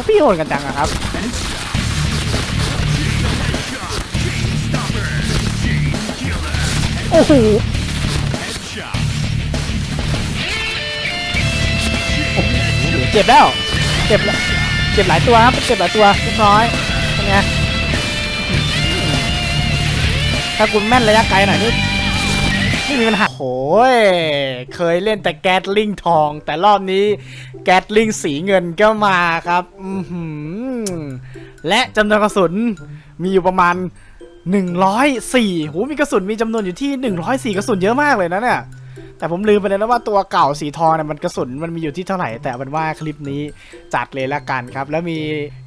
พวกพี่โหดกันจังอะครับโอ้โหเจ็บแล้ว เจ็บเจ็บหลายตัวครับ เจ็บหลายตัวเรียบร้อยเป็นไงถ้าคุณแม่นระยะไกลหน่อยนี่ ไม่มีปัญหาโอ้ยเคยเล่นแต่แก๊สลิงทอง แต่รอบนี้แก๊สลิงสีเงินก็มาครับอือหือและจำนวนกระสุนมีอยู่ประมาณ 104โหมีกระสุนมีจำนวนอยู่ที่ 104 กระสุนเยอะมากเลยนะเนี่ยแต่ผมลืมไปเลยนะว่าตัวเก่าสีทองเนี่ยมันกระสุนมันมีอยู่ที่เท่าไหร่ แต่เอาเป็นว่าคลิปนี้จัดเลยละกันครับ แล้วมี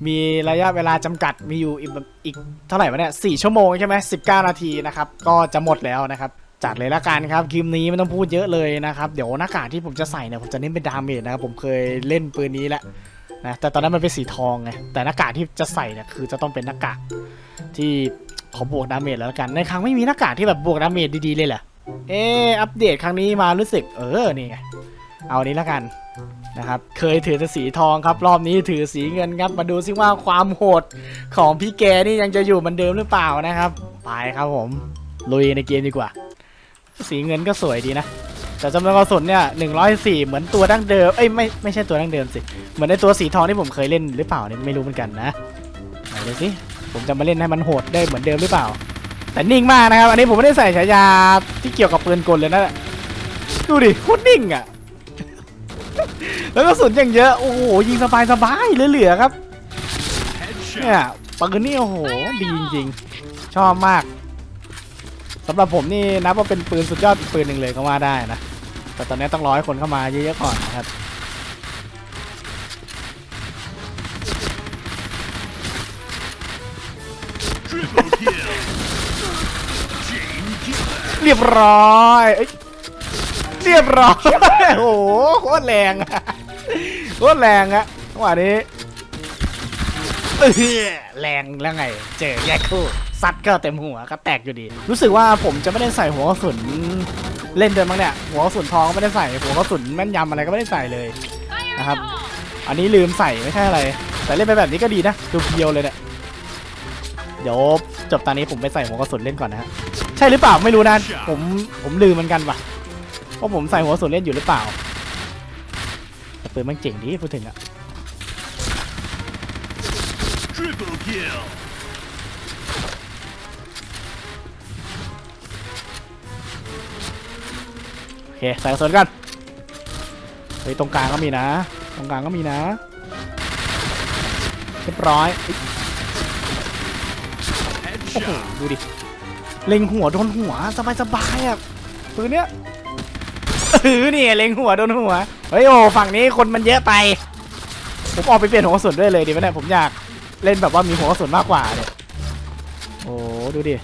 มีระยะเวลาจำกัดมีอยู่อีกอีกเท่าไหร่วะเนี่ยสี่ชั่วโมงใช่ไหมสิบเก้านาทีนะครับ ก็จะหมดแล้วนะครับ จัดเลยละกันครับคลิปนี้ไม่ต้องพูดเยอะเลยนะครับ เดี๋ยวหน้ากากที่ผมจะใส่เนี่ยผมจะเน้นเป็นดาเมจนะครับผมเคยเล่นปืนนี้แหละนะแต่ตอนนั้นมันเป็นสีทองไงแต่หน้ากากที่จะใส่เนี่ยคือจะต้องเป็นหน้ากากที่ขอบวกดาเมจแล้วกันในครั้งไม่มีหน้ากากที่แบบบวกดาเมจดีๆเลยเหรอเอออัปเดตครั้งนี้มารู้สึกเออนี่ไงเอานี้แล้วกันนะครับเคยถือแต่สีทองครับรอบนี้ถือสีเงินครับมาดูซิว่าความโหดของพี่แกนี่ยังจะอยู่เหมือนเดิมหรือเปล่านะครับ ไปครับผมลุยในเกมดีกว่า สีเงินก็สวยดีนะ แต่จำนวนกระสุนเนี่ยหนึ่งร้อยสี่เหมือนตัวดั้งเดิม เอ้ยไม่ไม่ใช่ตัวดั้งเดิมสิ เหมือนในตัวสีทองที่ผมเคยเล่นหรือเปล่าเนี่ยไม่รู้เหมือนกันนะไหนดูสิ ผมจะมาเล่นให้มันโหดได้เหมือนเดิมหรือเปล่า แต่นิ่งมากนะครับ อันนี้ผมไม่ได้ใส่ฉายาที่เกี่ยวกับปืนกลเลยนะดูดิโคตรนิ่งอะ แล้วก็สุนอย่างเยอะ โอ้โหยิงสบายสบายๆเหลือๆครับ เนี่ยปืนนี่โอ้โหดีจริงๆ ชอบมากำหรับผมนี่นับว่าเป็นปืนสุดยอดอีกปืนหนึ่งเลยก็ว่าได้นะ แต่ตอนนี้ต้องรอให้คนเข้ามาเยอะๆก่อนนะครับเรียบร้อยเรียบร้อยโอ้โหโคตรแรงอะโคตรแรงอะจังวะนี้แรงแล้วไง เจอแยกคู่ ซัดก็เต็มหัวก็แตกอยู่ดี รู้สึกว่าผมจะไม่ได้ใส่หัวกระสุนเล่นเดินมั้งเนี่ยหัวกระสุนทองก็ไม่ได้ใส่หัวกระสุนแม่นยำอะไรก็ไม่ได้ใส่เลยนะครับ อันนี้ลืมใส่ไม่ใช่อะไร แต่เล่นไปแบบนี้ก็ดีนะดูเพียวเลยเนี่ยเดี๋ยวจบตอนนี้ผมไปใส่หัวกระสุนเล่นก่อนนะฮะใช่หรือเปล่าไม่รู้นะผมผมลืมเหมือนกันว่ะว่าผมใส่หัวกระสุนเล่นอยู่หรือเปล่าแต่ปืนมันเจ๋งดีพูดถึงอะ Triple kill. เคใส่กระสุนกันเฮ้ยตรงกลางก็มีนะ ตรงกลางก็มีนะเรียบร้อยเฮ้ยโอ้โห Headshot. ดูดิ เล็งหัวโดนหัวสบายสบายๆอะปืนเนี้ยเออนี่เล็งหัวโดนหัว เฮ้ยโอ้ฝั่งนี้คนมันเยอะไป ผมออกไปเปลี่ยนหัวกระสุนด้วยเลยดีไหมเนี่ยผมอยากเล่นแบบว่ามีหัวกระสุนมากกว่าเนี่ยโอ้ดูดิ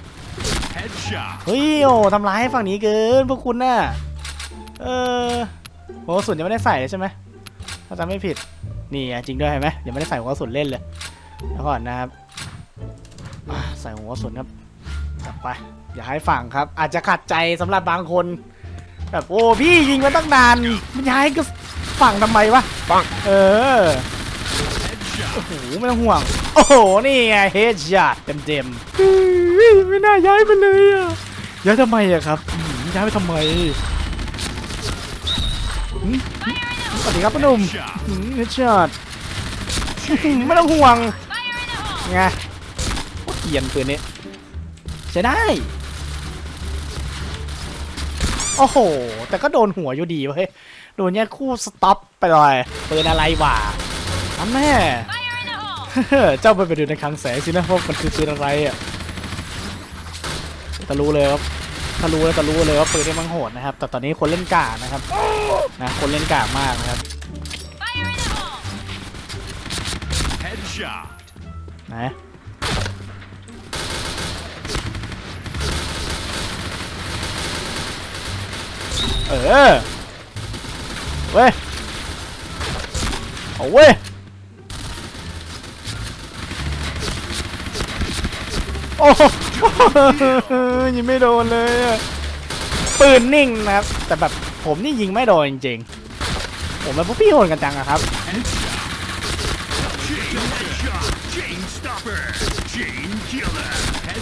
Headshot. เฮ้ยโอ้ทำร้ายฝั่งนี้เกินพวกคุณน่ะ เออหัวกระสุนยังไม่ได้ใส่เลยใช่ไหมถ้าจำไม่ผิด นี่อะจริงด้วยเห็นไหมยังไม่ได้ใส่หัวกระสุนเล่นเลยแล้วก่อนนะครับอะใส่หัวกระสุนครับจับไป อย่าให้ฝั่งครับ อาจจะขัดใจสำหรับบางคนแบบโอ้พี่ยิงมาตั้งนาน มันย้ายก็ฝั่งทำไมวะปังเออ Headshot. โอ้โหไม่ต้องห่วง โอ้โห นี่ไงเฮดช็อตเต็มเต็มๆไม่น่าย้ายไปเลยอะย้ายทำไมอะครับอืมย้ายไปทำไมอืม สวัสดีครับพ่อหนุ่ม Headshot. เฮดช็อตไม่ต้องห่วงไงโคตรเกรียนปืนนี้ใช้ได้ โอ้โห แต่ก็โดนหัวอยู่ดีเว้ยโดนแยกคู่สต็อปไปเลยปืนอะไรวะอันแม่เจ้าไปไปดูในคลังแสงสินะพวกมันคือปืนอะไรอะแต่รู้เลยว่า ถ้ารู้แล้วจะรู้เลยว่าปืนนี่มันโหดนะครับ แต่ตอนนี้คนเล่นกากนะครับนะคนเล่นกากมากนะครับ Headshot. นะเออ เว้ย เอาเว้ย โอ้โห ยิงไม่โดนเลยอะปืนนิ่งนะครับ แต่แบบผมนี่ยิงไม่โดนจริงๆ ผมเป็นพวกพี่โหดกันจังอะครับ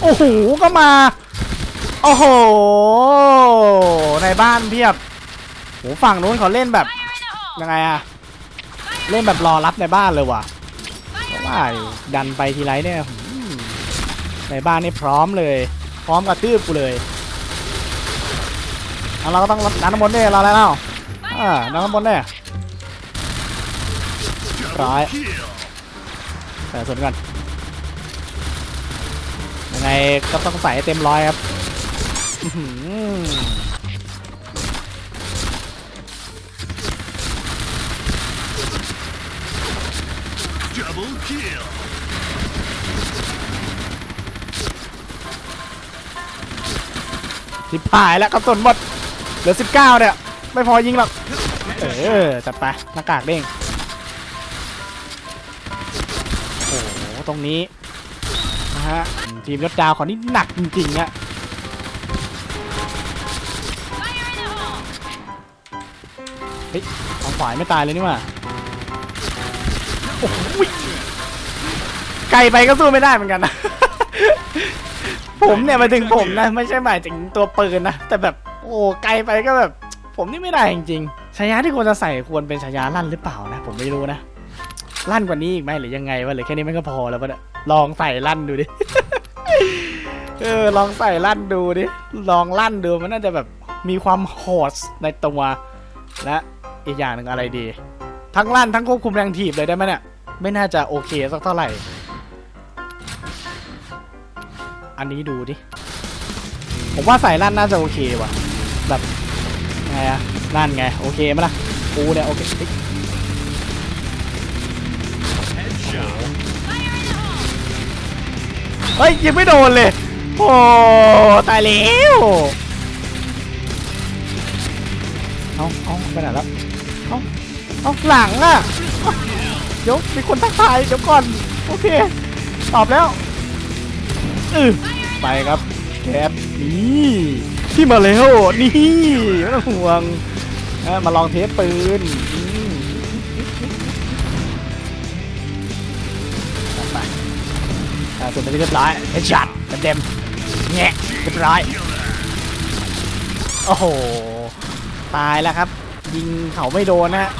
โอ้โห ก็มา โอ้โห ในบ้านเพียบโหฝั่งนู้นเขาเล่นแบบ ยังไงอะเล่นแบบรอรับในบ้านเลยว่ะเพราะว่าดันไปทีไรเนี่ย ในบ้านนี่พร้อมเลย พร้อมกระตืบกูเลยเอาเราก็ต้องดันน้ำมนต์เนี่ยเราแล้วเนาะอ่าดันน้ำมนต์เนี่ย Double Right. kill. ใส่ส่วนกันยังไงก็ต้องใส่เต็มร้อยครับ ชิบหายแล้วกระสุนหมดเหลือสิบเก้าเนี่ย ไม่พอยิงหรอก เออ จัดไปหน้ากากเด้งโอ้โห ตรงนี้นะฮะทีมยศดาวของนี่หนักจริงๆอะเฮ้ยทางขวาไม่ตายเลยนี่ว่าโอ้โหไกลไปก็สู้ไม่ได้เหมือนกันนะ ผมเนี่ยมาถึงผมนะ ไม่ใช่หมายถึงตัวปืนนะ แต่แบบโอ้ไกลไปก็แบบ ผมนี่ไม่ได้จริงๆฉายาที่ควรจะใส่ควรเป็นฉายาลั่นหรือเปล่านะ ผมไม่รู้นะลั่นกว่านี้อีกไหมหรือยังไงวะหรือแค่นี้มันก็พอแล้วปะเนี่ยลองใส่ลั่นดูดิเออลองใส่ลั่นดูดิลองลั่นดูมันน่าจะแบบมีความโหดในตัวและอีกอย่างหนึ่งอะไรดี ทั้งลั่นทั้งควบคุมแรงถีบเลยได้ไหมเนี่ยไม่น่าจะโอเคสักเท่าไหร่ อันนี้ดูดิ ผมว่าใส่ลั่นน่าจะโอเคว่ะ แบบไงอะลั่นไง โอเคไหมล่ะกูเนี่ยโอเคเฮ้ย Headshot. เฮ้ยยิงไม่โดนเลย โอ้ตายแล้วเอาเอาไปไหนแล้วเอาเอาหลังอะ เดี๋ยวมีคนทักทายเดี๋ยวก่อน โอเค ตอบแล้ว อือไปครับแคปนี่ที่มาแล้วนี่ไม่ต้องห่วงมาลองเทสปืนไปส่วนไปนที่เรียบร้อยเฮดช็อตเต็มแงะเรียบร้อยโอ้โห ตายแล้วครับ ยิงเขาไม่โดนนะฮะ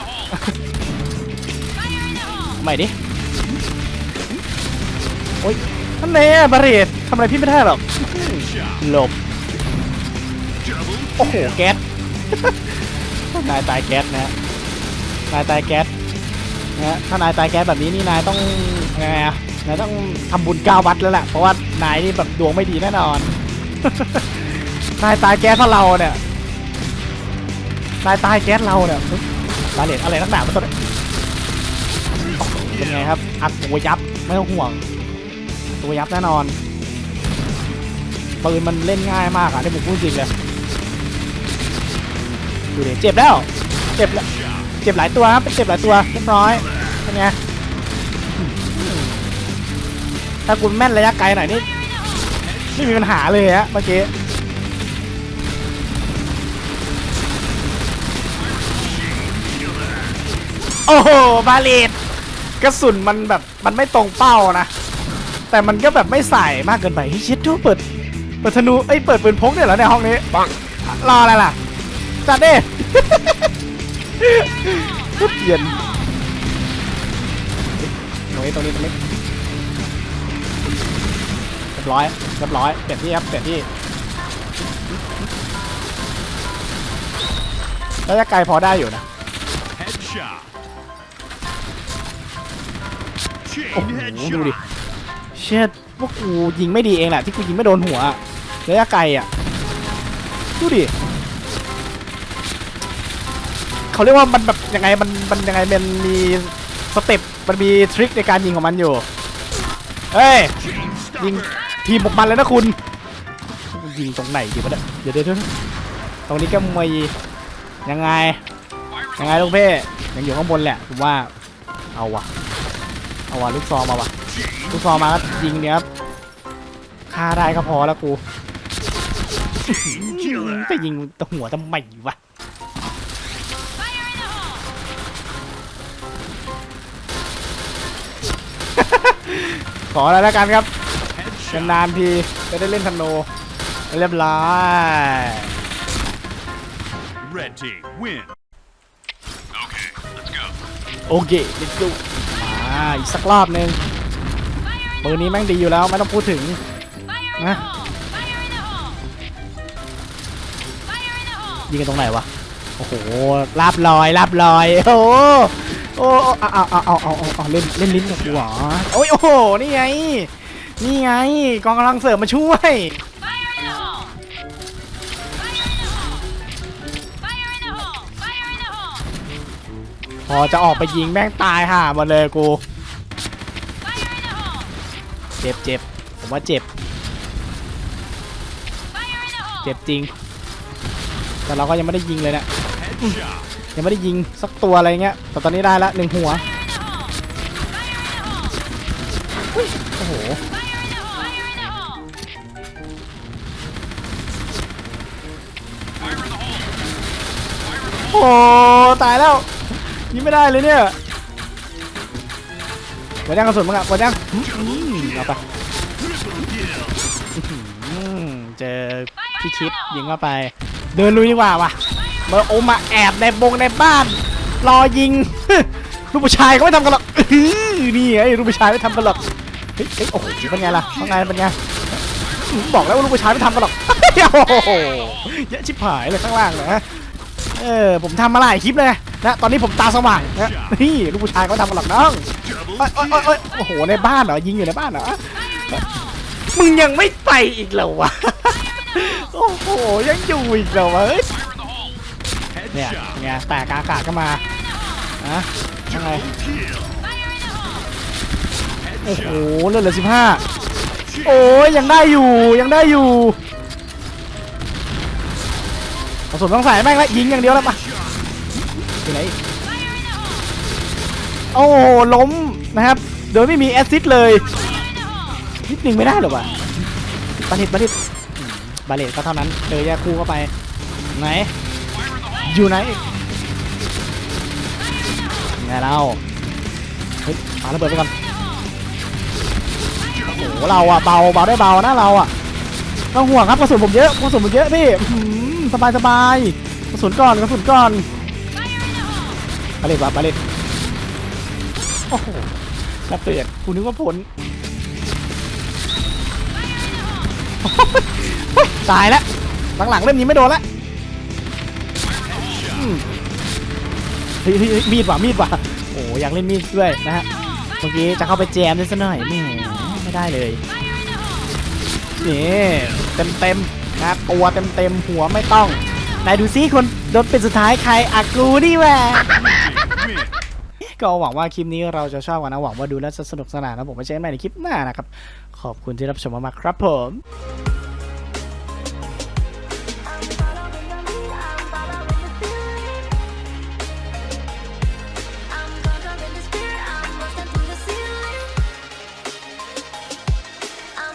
ใหม่ดิ โอ้ย นั่นแน่บาเรตทำอะไรพี่ไม่ได้หรอกหลบ โอ้โห แก๊ส นายตายแก๊สนะนายตายแก๊สนะฮะถ้านายตายแก๊สแบบนี้นี่นายต้องไงอะนายต้องทำบุญเก้าวัดแล้วแหละ เพราะว่านายนี่แบบดวงไม่ดีแน่นอน นายตายแก๊สเพราะเราเนี่ย นายตายแก๊สเราเนี่ยบาเลตอะไรนักหนามันตัวเนี่ยเป็นไงครับ อัดตัวยับ ไม่ต้องห่วง ตัวยับแน่นอนปืนมันเล่นง่ายมากอะนี่ผมพูดจริงเลยดูดิเจ็บแล้ว เจ็บแล้วเจ็บหลายตัวครับเจ็บหลายตัวเรียบร้อยเป็นไงถ้าคุณแม่นระยะไกลหน่อยนี่ไม่มีปัญหาเลยฮะเมื่อกี้โอ้โหบาเลตกระสุนมันแบบมันไม่ตรงเป้านะ แต่มันก็แบบไม่ใส่มากเกินไปเฮ้ยเชิดดูเปิดเปิดธนูเอ้ยเปิดปืนพกเนี่ยเหรอในห้องนี้ปังรออะไรล่ะจัดดิทุบเย็นตรงนี้ตรงนี้ตรงนี้เรียบร้อยเรียบร้อยเปลี่ยนที่ครับเปลี่ยนที่ระยะไกลพอได้อยู่นะ Headshot. โอ้ Chain โหดูดิ headshot. เชิดพวกกูยิงไม่ดีเองแหละที่กูยิงไม่โดนหัวระยะไกลอะดูดิเขาเรียกว่ามันแบบยังไงมันมันยังไงมันมีสเต็ปมันมีทริคในการยิงของมันอยู่เฮ้ยยิงทีมผมมันเลยนะคุณยิงตรงไหนดีวะเนี่ยเดี๋ยวเดี๋ยวตรงนี้ก็มวยยังไงยังไงลูกเพ่ยังอยู่ข้างบนแหละผมว่าเอาว่ะ เอาวะลูกซองมาวะ Chain ลูกซองมาก็ยิงเนี่ยครับฆ่าได้ก็พอแล้วกู killer. ไปยิงตวหัวทำไมวะขออะไรแล้วกันครับ Headshot. นานๆทีจะได้เล่นธนูเรียบร้อย Red team win. Okay, let's go. โอเค let's go มาอีกสักรอบหนึ่งปืนนี้แม่งดีอยู่แล้วไม่ต้องพูดถึงนะยิงกันตรงไหนวะโอ้โหลาบลอยลาบลอยโอ้โหโอ้เอาเอาเอาเอาเอาเอาเอาเล่นเล่นลิ้นกับกูเหรอโอ้ยโอ้โหนี่ไงนี่ไงกองกำลังเสริมมาช่วย พอจะออกไปยิงแม่งตายห่าหมดเลยกู เจ็บเจ็บผมว่าเจ็บ เจ็บจริง แต่เราก็ยังไม่ได้ยิงเลยเนะ Headshot. ยังไม่ได้ยิงสักตัวอะไรเงี้ย แต่ตอนนี้ได้ละหนึ่งหัวอุ๊ยโอ้โหโอ้ตายแล้ว ยิงไม่ได้เลยเนี่ยหมดยังกระสุนมั้งอะหมดยังเอาไปเจอพี่ชิดยิงเข้าไป เดินลุยดีกว่าว่ะเบอร์โอมาแอบในบงในบ้าน รอยิงลูกผู้ชายเขาไม่ทำกันหรอกนี่ไงลูกผู้ชายไม่ทำกันหรอกเฮ้ยเฮ้โอ้โหเป็นไงล่ะเป็นไงเป็นไงบอกแล้วว่าลูกผู้ชายไม่ทำกันหรอกโอ้โหเยอะชิบหายเลยข้างล่างนะเออผมทำมาหลายคลิปเลย นะตอนนี้ผมตาสว่างนะนี่ลูกผู้ชายเขาทำกันหรอกน้องโอ้ยโอ้ยโอ้ยโอ้โหในบ้านเหรอยิงอยู่ในบ้านเหรอมึงยังไม่ไปอีกเหรอวะโอ้โหยังอยู่อีกเหรอวะเฮ้ยเนี่ยแตกอากาศก็มาอะยังไงโอ้โหเลือดเหลือสิบห้าโอ้ยยังได้อยู่ยังได้อยู่กระสุนต้องใส่แม่งและยิงอย่างเดียวแล้วปะ อยู่ไหนโอ้โหล้มนะครับ โดยไม่มีแอสซิสต์เลยนิดนึงไม่ได้หรอวะบาเลตบาเลตบาเลตก็เท่านั้นเจอแยกคู่เข้าไป ไหน อยู่ไหนไงเรา เฮ้ยปาระเบิดไปก่อนโอ้โหเราอะเบาเบาได้เบานะเราอะต้องห่วงครับกระสุนผมเยอะกระสุนผมเยอะพี่สบายสบายกระสุนก่อนกระสุนก่อนาเลตวะบาเลตโอ้โหระเบิดกูนึกว่าผลตายแล้วหลังๆเล่มนี้ไม่โดนละเฮ้ยมีดว่ะมีดว่ะโอ้อยากเล่นมีดด้วยนะฮะเมื่อกี้จะเข้าไปแจมด้วยซะหน่อยแหม่ไม่ได้เลยนี่เต็มเต็มนะตัวเต็มเต็มๆหัวไม่ต้องไหนดูซิคนโดนเป็นสุดท้ายใครอากูนี่แหวะ ก็หวังว่าคลิปนี้เราจะชอบกันนะหวังว่าดูแล้วจะสนุกสนานนะผมไปเจอกันใหม่ในคลิปหน้านะครับขอบคุณที่รับชมมากๆครับผม